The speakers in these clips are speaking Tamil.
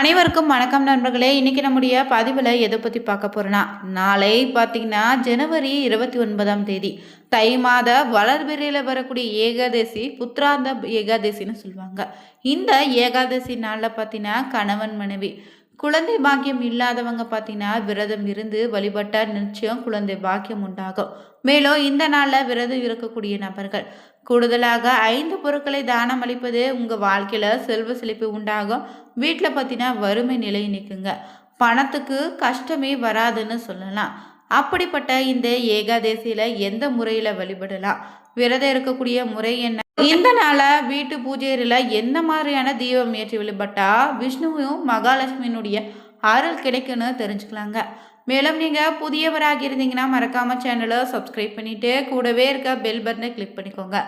அனைவருக்கும் வணக்கம் நண்பர்களே. இன்னைக்கு நம்முடைய பதிவில் எதை பற்றி பார்க்க போகிறோன்னா நாளை பார்த்தீங்கன்னா ஜனவரி இருபத்தி ஒன்பதாம் தேதி தை மாத வளர்பிறையில் வரக்கூடிய ஏகாதசி புத்திராந்த ஏகாதசின்னு சொல்லுவாங்க. இந்த ஏகாதசி நாளில் பார்த்தீங்கன்னா கணவன் மனைவி குழந்தை பாக்கியம் இல்லாதவங்க பார்த்தீங்கன்னா விரதம் இருந்து வழிபட்டால் நிச்சயம் குழந்தை பாக்கியம் உண்டாகும். மேலும் இந்த நாளில் விரதம் இருக்கக்கூடிய நபர்கள் கூடுதலாக ஐந்து பொருட்களை தானம் அளிப்பது உங்கள் வாழ்க்கையில் செல்வ செழிப்பு உண்டாகும். வீட்டில் பார்த்தீங்கன்னா வறுமை நிலை நிற்குங்க பணத்துக்கு கஷ்டமே வராதுன்னு சொல்லலாம். அப்படிப்பட்ட இந்த ஏகாதசியில் எந்த முறையில் வழிபடலாம்? விரதம் இருக்கக்கூடிய முறை என்ன? இந்த நாளை வீட்டு பூஜையில் எந்த மாதிரியான தீபம் ஏற்றி வழிபட்டா? விஷ்ணுவும் மகாலட்சுமியினுடைய அருள் கிடைக்குன்னு தெரிஞ்சுக்கலாங்க. மேலும் நீங்கள் புதியவராக இருந்தீங்கன்னா மறக்காமல் சேனலை சப்ஸ்கிரைப் பண்ணிவிட்டு கூடவே இருக்க பெல் பட்டனை கிளிக் பண்ணிக்கோங்க.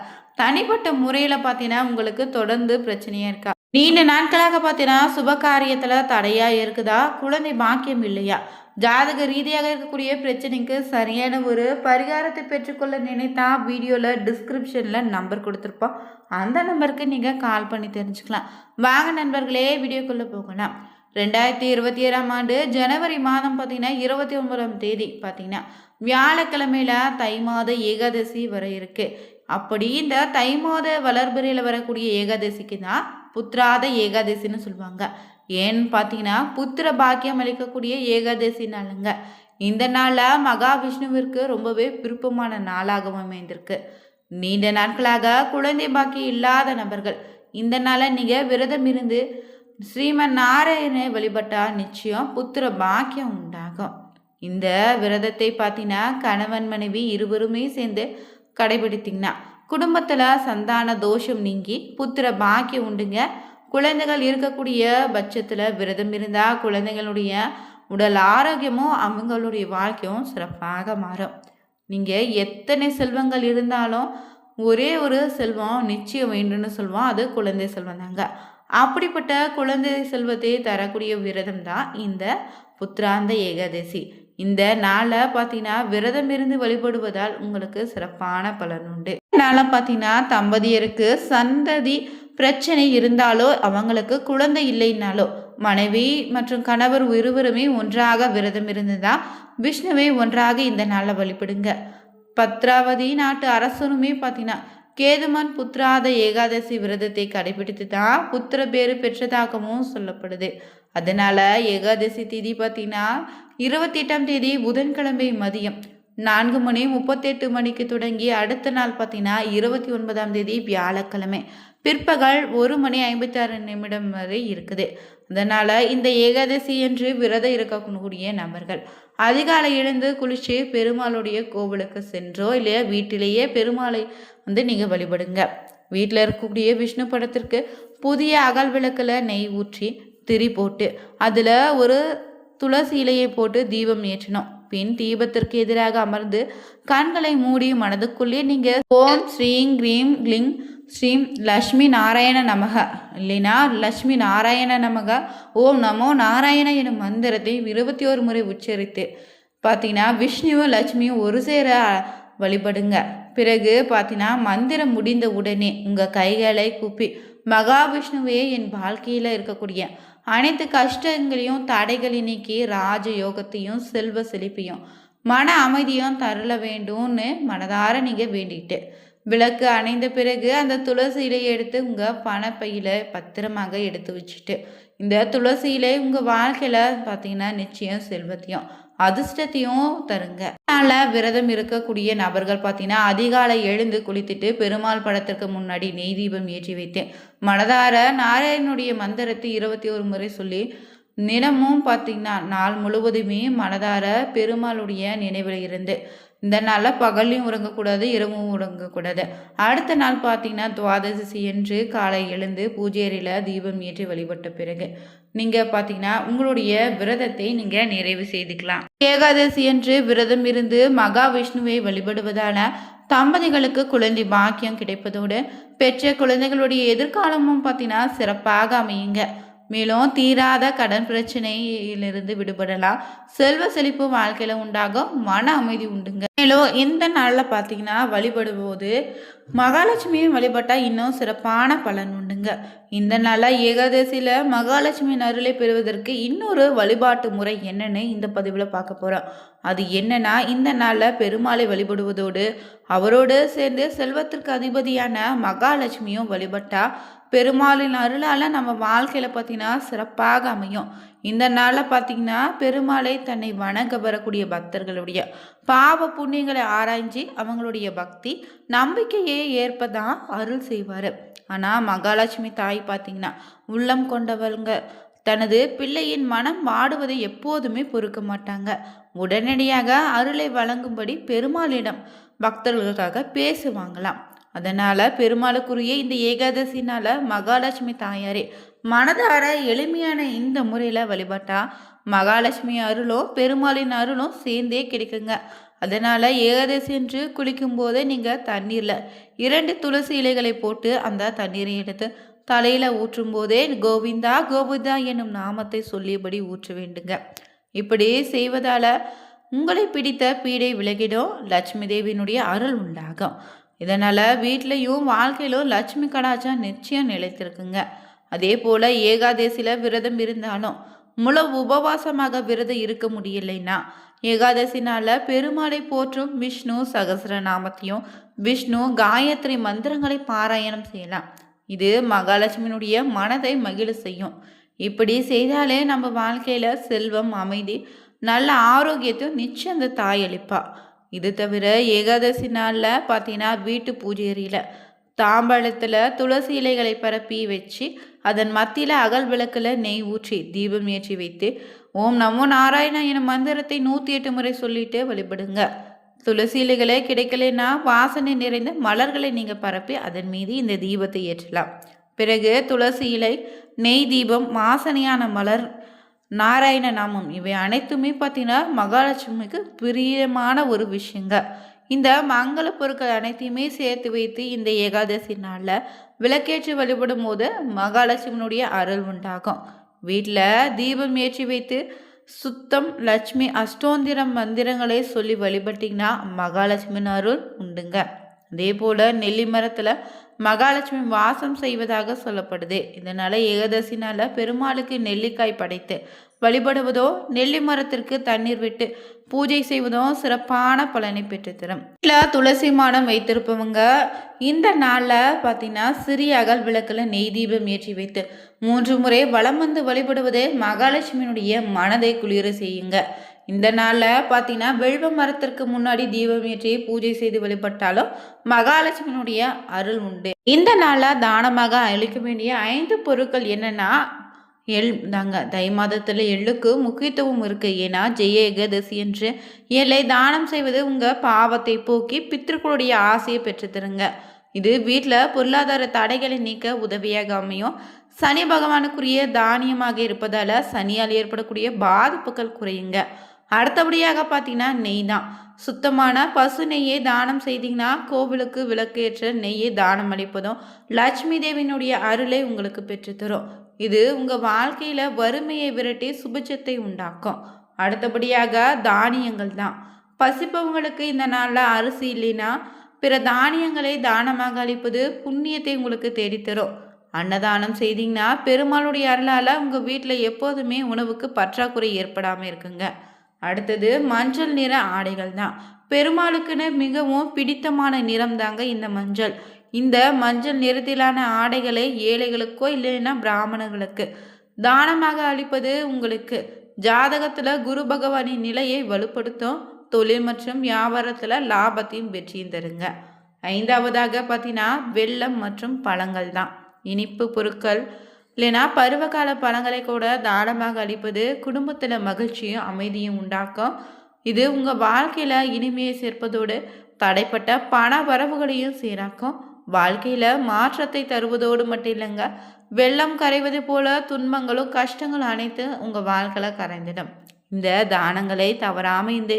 தனிப்பட்ட முறையில் பார்த்தீங்கன்னா உங்களுக்கு தொடர்ந்து பிரச்சனையாக இருக்கா? நீண்ட நாட்களாக பார்த்தீங்கன்னா சுப காரியத்தில் தடையாக இருக்குதா? குழந்தை பாக்கியம் இல்லையா? ஜாதக ரீதியாக இருக்கக்கூடிய பிரச்சனைக்கு சரியான ஒரு பரிகாரத்தை பெற்றுக்கொள்ள நினைத்தா வீடியோவில் டிஸ்கிரிப்ஷனில் நம்பர் கொடுத்துருப்போம். அந்த நம்பருக்கு நீங்கள் கால் பண்ணி தெரிஞ்சுக்கலாம். வாங்க நண்பர்களே வீடியோக்குள்ளே போகலாம். ரெண்டாயிரத்தி இருபத்தி ஏழாம் ஆண்டு ஜனவரி மாதம் பார்த்தீங்கன்னா இருபத்தி ஒன்பதாம் தேதி பார்த்தீங்கன்னா வியாழக்கிழமையில தை மாத ஏகாதசி வர இருக்கு. அப்படி இந்த தை மாத வளர்பிறையில் வரக்கூடிய ஏகாதசிக்கு தான் புத்திராத ஏகாதசின்னு சொல்லுவாங்க. ஏன்னு பார்த்தீங்கன்னா புத்திர பாக்கியம் அளிக்கக்கூடிய ஏகாதசி நாளுங்க. இந்த நாளில் மகாவிஷ்ணுவிற்கு ரொம்பவே விருப்பமான நாளாகவும் அமைந்திருக்கு. நீண்ட நாட்களாக குழந்தை பாக்கியம் இல்லாத நபர்கள் இந்த நாளை நீங்கள் விரதம் இருந்து ஸ்ரீமன் நாராயணனை வழிபட்டால் நிச்சயம் புத்திர பாக்கியம் உண்டாகும். இந்த விரதத்தை பார்த்தீங்கன்னா கணவன் மனைவி இருவருமே சேர்ந்து கடைபிடித்தீங்கன்னா குடும்பத்தில் சந்தான தோஷம் நீங்கி புத்திர பாக்கியம் உண்டுங்க. குழந்தைகள் இருக்கக்கூடிய பட்சத்தில் விரதம் இருந்தால் குழந்தைகளுடைய உடல் ஆரோக்கியமும் அவங்களுடைய வாழ்க்கையும் சிறப்பாக மாறும். நீங்கள் எத்தனை செல்வங்கள் இருந்தாலும் ஒரே ஒரு செல்வம் நிச்சயம் வேண்டும்னு சொல்லுவோம் அது குழந்தை செல்வம் தாங்க. அப்படிப்பட்ட குழந்தை செல்வத்தை தரக்கூடிய விரதம் தான் இந்த புத்திராந்த ஏகாதசி. இந்த நாளை பார்த்தீங்கன்னா விரதம் இருந்து வழிபடுவதால் உங்களுக்கு சிறப்பான பலன் உண்டு. நாளை பார்த்தீங்கன்னா தம்பதியருக்கு சந்ததி பிரச்சனை இருந்தாலோ அவங்களுக்கு குழந்தை இல்லைன்னாலோ மனைவி மற்றும் கணவர் இருவருமே ஒன்றாக விரதம் இருந்துதான் விஷ்ணுவை ஒன்றாக இந்த நாளில் வழிபடுங்க. பத்ராவதி நாட்டு அரசனுமே பார்த்தீங்கன்னா கேதுமன் புத்திராத ஏகாதசி விரதத்தை கடைபிடித்து தான் புத்திர பேரு பெற்றதாகவும் சொல்லப்படுது. அதனால ஏகாதசி தேதி பார்த்தீங்கன்னா இருபத்தி எட்டாம் தேதி புதன்கிழமை மதியம். நான்கு மணி முப்பத்தெட்டு மணிக்கு தொடங்கி அடுத்த நாள் பார்த்தீங்கன்னா இருபத்தி ஒன்பதாம் தேதி வியாழக்கிழமை. பிற்பகல் ஒரு மணி ஐம்பத்தாறு நிமிடம் வரை இருக்குது. அதனால் இந்த ஏகாதசி என்று விரதம் இருக்கக்கூடிய நபர்கள் அதிகாலை எழுந்து குளிச்சு பெருமாளுடைய கோவிலுக்கு சென்றோ இல்லையா வீட்டிலேயே பெருமாளை வந்து நீங்கள் வழிபடுங்க. வீட்டில் இருக்கக்கூடிய விஷ்ணு படத்திற்கு புதிய அகல் விளக்கில் நெய் ஊற்றி திரி போட்டு அதில் ஒரு துளசி இலையை போட்டு தீபம் ஏற்றணும். பின் தீபத்திற்கு எதிராக அமர்ந்து கண்களை மூடி மனதுக்குள்ளே நீங்கள் ஓம் ஸ்ரீங் க்ரீம் கிளிங் ஸ்ரீம் லக்ஷ்மி நாராயண நமக. இல்லைனா லக்ஷ்மி நாராயண நமக. ஓம் நமோ நாராயண எனும் மந்திரத்தை இருபத்தி ஒரு முறை உச்சரித்து பார்த்தீங்கன்னா விஷ்ணுவும் லட்சுமியும் ஒரு சேர வழிபடுங்க. பிறகு பார்த்தீங்கன்னா மந்திரம் முடிந்த உடனே உங்கள் கைகளை கூப்பி மகாவிஷ்ணுவே என் வாழ்க்கையில் இருக்கக்கூடிய அனைத்து கஷ்டங்களையும் தடைகளை நீக்கி ராஜ யோகத்தையும் செல்வ செழிப்பையும் மன அமைதியும் தரல வேண்டும்னு மனதார நீங்கள் வேண்டிட்டு. விளக்கு அணைந்த பிறகு அந்த துளசி இலையை எடுத்து உங்கள் பணப்பையில் பத்திரமாக எடுத்து வச்சுட்டு இந்த துளசி இலை உங்கள் வாழ்க்கையில் பார்த்தீங்கன்னா நிச்சயம் செல்வத்தையும் அதிர்ஷ்டத்தையும் தருங்க. அதனால் விரதம் இருக்கக்கூடிய நபர்கள் பார்த்தீங்கன்னா அதிகாலை எழுந்து குளித்துட்டு பெருமாள் படத்திற்கு முன்னாடி நெய் தீபம் ஏற்றி வைத்தேன் மனதார நாராயணனுடைய மந்திரத்தை இருபத்தி ஒரு முறை சொல்லி தினமும் பார்த்தீங்கன்னா நாள் முழுவதுமே மனதார பெருமாளுடைய நினைவில் இருந்து இந்த நாளில் பகல்லையும் உறங்கக்கூடாது இரவும் உறங்கக்கூடாது. அடுத்த நாள் பார்த்தீங்கன்னா துவாதசி என்று காலை எழுந்து பூஜை அறையில் தீபம் ஏற்றி வழிபட்ட பிறகு நீங்கள் பார்த்தீங்கன்னா உங்களுடைய விரதத்தை நீங்கள் நிறைவு செய்துக்கலாம். ஏகாதசி என்று விரதம் இருந்து மகாவிஷ்ணுவை வழிபடுவதான தம்பதிகளுக்கு குழந்தை பாக்கியம் கிடைப்பதோடு பெற்ற குழந்தைகளுடைய எதிர்காலமும் பார்த்தீங்கன்னா சிறப்பாக அமையுங்க. மேலும் தீராத கடன் பிரச்சனையிலிருந்து விடுபடலாம். செல்வ செழிப்பு வாழ்க்கையில உண்டாகும் மன அமைதி உண்டுங்க. மேலும் இந்த நாளில் பார்த்தீங்கன்னா வழிபடும்போது மகாலட்சுமியை வழிபட்டால் இன்னும் சிறப்பான பலன் உண்டுங்க. இந்த நாளில் ஏகாதசியில் மகாலட்சுமியின் அருளை பெறுவதற்கு இன்னொரு வழிபாட்டு முறை என்னன்னு இந்த பதிவில் பார்க்க போகிறோம் அது என்னன்னா இந்த நாளில் பெருமாளை வழிபடுவதோடு அவரோடு சேர்ந்து செல்வத்திற்கு அதிபதியான மகாலட்சுமியும் வழிபட்டா பெருமாளின் அருளால் நம்ம வாழ்க்கையில் பார்த்தீங்கன்னா சிறப்பாக அமையும். இந்த நாளில் பார்த்தீங்கன்னா பெருமாளை தன்னை வணங்க வரக்கூடிய பக்தர்களுடைய பாவ புண்ணியங்களை ஆராய்ஞ்சி அவங்களுடைய பக்தி நம்பிக்கையே ஏற்பதான் அருள் செய்வார். ஆனால் மகாலட்சுமி தாய் பார்த்திங்கன்னா உள்ளம் கொண்டவங்க தனது பிள்ளையின் மனம் வாடுவதை எப்போதுமே பொறுக்க மாட்டாங்க. உடனடியாக அருளை வழங்கும்படி பெருமாளிடம் பக்தர்களுக்காக பேசுவாங்களாம் அதனால் பெருமாளுக்குரிய இந்த ஏகாதசினால் மகாலட்சுமி தாயாரே மனதார எளிமையான இந்த முறையில் வழிபட்டா மகாலட்சுமி அருளும் பெருமாளின் அருளும் சேர்ந்தே கிடைக்குங்க. அதனால் ஏகாதசி என்று குளிக்கும் போதே நீங்கள் தண்ணீரில் இரண்டு துளசி இலைகளை போட்டு அந்த தண்ணீரை எடுத்து தலையில் ஊற்றும் போதே கோவிந்தா கோவிந்தா என்னும் நாமத்தை சொல்லியபடி ஊற்ற வேண்டுங்க. இப்படி செய்வதால் உங்களை பிடித்த பீடை விலகிடும் லட்சுமி தேவியினுடைய அருள் உண்டாகும். இதனால் வீட்லேயும் வாழ்க்கையிலும் லட்சுமி கடாச்சா நிச்சயம் நிலைத்திருக்குங்க. அதே போல் ஏகாதசியில் விரதம் இருந்தாலும் முழு உபவாசமாக விரதம் இருக்க முடியலைன்னா ஏகாதசினால பெருமாளை போற்றும் விஷ்ணு சகசரநாமத்தையும் விஷ்ணு காயத்ரி மந்திரங்களை பாராயணம் செய்யலாம். இது மகாலட்சுமியினுடைய மனதை மகிழ செய்யும். இப்படி செய்தாலே நம்ம வாழ்க்கையில் செல்வம் அமைதி நல்ல ஆரோக்கியத்தையும் நிச்சயம் அந்த தாய் அளிப்பா. இது தவிர ஏகாதசி நாளில் பார்த்தீங்கன்னா வீட்டு பூஜை அறையில் தாம்பாளத்தில் துளசி இலைகளை பரப்பி வச்சு அதன் மத்தியில் அகல் விளக்கில் நெய் ஊற்றி தீபம் ஏற்றி வைத்து ஓம் நமோ நாராயணா என மந்திரத்தை நூற்றி எட்டு முறை சொல்லிட்டு வழிபடுங்க. துளசி இலைகளே கிடைக்கலைன்னா வாசனை நிறைந்த மலர்களை நீங்கள் பரப்பி அதன் மீது இந்த தீபத்தை ஏற்றலாம். பிறகு துளசி இலை நெய் தீபம் வாசனையான மலர் நாராயண நாமம். இவை அனைத்துமே பார்த்தீங்கன்னா மகாலட்சுமிக்கு பிரியமான ஒரு விஷயங்க. இந்த மங்கள பொருட்கள் அனைத்தையுமே சேர்த்து வைத்து இந்த ஏகாதசி நாளில் விளக்கேற்றி வழிபடும் போது மகாலட்சுமியினுடைய அருள் உண்டாகும். வீட்டில் தீபம் ஏற்றி வைத்து சுத்தம் லட்சுமி அஷ்டோந்திரம் மந்திரங்களை சொல்லி வழிபட்டிங்கன்னா மகாலட்சுமியின் அருள் உண்டுங்க. அதே போல் நெல்லி மரத்தில் மகாலட்சுமி வாசம் செய்வதாக சொல்லப்படுது. இதனால் ஏகாதசினால் பெருமாளுக்கு நெல்லிக்காய் படைத்து வழிபடுவதோ நெல்லி மரத்திற்கு தண்ணீர் விட்டு பூஜை செய்வதோ சிறப்பான பலனை பெற்றுத்தரும். இல்லை துளசி மாடம் வைத்திருப்பவங்க இந்த நாளில் பார்த்தீங்கன்னா சிறிய அகல் விளக்கில் நெய் தீபம் ஏற்றி வைத்து மூன்று முறை வளம் வந்து வழிபடுவதே மகாலட்சுமியினுடைய மனதை குளிர செய்யுங்க. இந்த நாளில் பார்த்தீங்கன்னா வெள்வ மரத்திற்கு முன்னாடி தீபம் ஏற்றி பூஜை செய்து வழிபட்டாலும் மகாலட்சுமியினுடைய அருள் உண்டு. இந்த நாளில் தானமாக அளிக்க வேண்டிய ஐந்து பொருட்கள் என்னென்னா எள் தாங்க தை மாதத்தில் எள்ளுக்கு முக்கியத்துவம் இருக்குது ஏன்னா ஜெய ஏகாதசி என்று எல்லை தானம் செய்வது உங்கள் பாவத்தை போக்கி பித்திருக்களுடைய ஆசையை பெற்றுத்தருங்க. இது வீட்டில் பொருளாதார தடைகளை நீக்க உதவியாக அமையும். சனி பகவானுக்குரிய தானியமாக இருப்பதால் சனியால் ஏற்படக்கூடிய பாதிப்புகள் குறையுங்க. அடுத்தபடியாக பார்த்தீங்கன்னா நெய் தான். சுத்தமான பசு நெய்யை தானம் செய்தீங்கன்னா கோவிலுக்கு விளக்கேற்ற நெய்யை தானம் அளிப்பதும் லட்சுமி தேவியினுடைய அருளை உங்களுக்கு பெற்றுத்தரும் இது உங்கள் வாழ்க்கையில் வறுமையை விரட்டி சுபிச்சத்தை உண்டாக்கும். அடுத்தபடியாக தானியங்கள் தான். பசிப்பவங்களுக்கு இந்த நாளில் அரிசி இல்லைன்னா பிற தானியங்களை தானமாக அளிப்பது புண்ணியத்தை உங்களுக்கு தேடித்தரும் அன்னதானம் செய்தீங்கன்னா பெருமாளுடைய அருளால் உங்கள் வீட்டில் எப்போதுமே உணவுக்கு பற்றாக்குறை ஏற்படாமல் இருக்குங்க. அடுத்தது மஞ்சள் நிற ஆடைகள் தான். பெருமாளுக்குன்னு மிகவும் பிடித்தமான நிறம் தாங்க இந்த மஞ்சள். இந்த மஞ்சள் நிறத்திலான ஆடைகளை ஏழைகளுக்கோ இல்லைன்னா பிராமணர்களுக்கு தானமாக அளிப்பது உங்களுக்கு. ஜாதகத்தில் குரு பகவானின் நிலையை வலுப்படுத்தும் தொழில் மற்றும் வியாபாரத்தில் லாபத்தையும் வெற்றியும் தருங்க. ஐந்தாவதாக பார்த்தீங்கன்னா வெள்ளம் மற்றும் பழங்கள் தான். இனிப்பு பொருட்கள் இல்லைனா பருவகால பழங்களை கூட தானமாக அளிப்பது குடும்பத்தில் மகிழ்ச்சியும் அமைதியும் உண்டாக்கும். இது உங்கள் வாழ்க்கையில் இனிமையை சேர்ப்பதோடு தடைப்பட்ட பண வரவுகளையும் சீராக்கும். வாழ்க்கையில் மாற்றத்தை தருவதோடு மட்டும் இல்லைங்க வெள்ளம் கரைவது போல துன்பங்களும் கஷ்டங்களும் அனைத்து உங்கள் வாழ்க்கையில் கரைந்திடும். இந்த தானங்களை தவறாமல் இந்த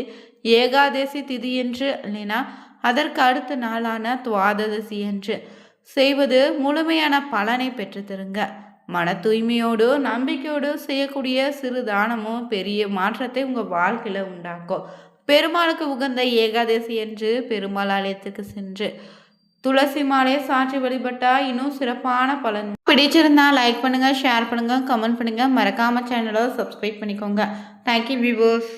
ஏகாதசி திதி என்று இல்லைனா அதற்கு அடுத்த நாளான துவாதசி என்று செய்வது முழுமையான பலனை பெற்றுத்தருங்க மன தூய்மையோடு நம்பிக்கையோடு செய்யக்கூடிய சிறு தானமும் பெரிய மாற்றத்தை உங்கள் வாழ்க்கையில் உண்டாக்கும் பெருமாளுக்கு உகந்த ஏகாதசி என்று பெருமாள் ஆலயத்துக்கு சென்று துளசி மாலையை சாற்றி வழிபட்டா இன்னும் சிறப்பான பலன். பிடிச்சிருந்தா லைக் பண்ணுங்கள் ஷேர் பண்ணுங்கள் கமெண்ட் பண்ணுங்கள் மறக்காம சேனலை சப்ஸ்கிரைப் பண்ணிக்கோங்க. Thank you viewers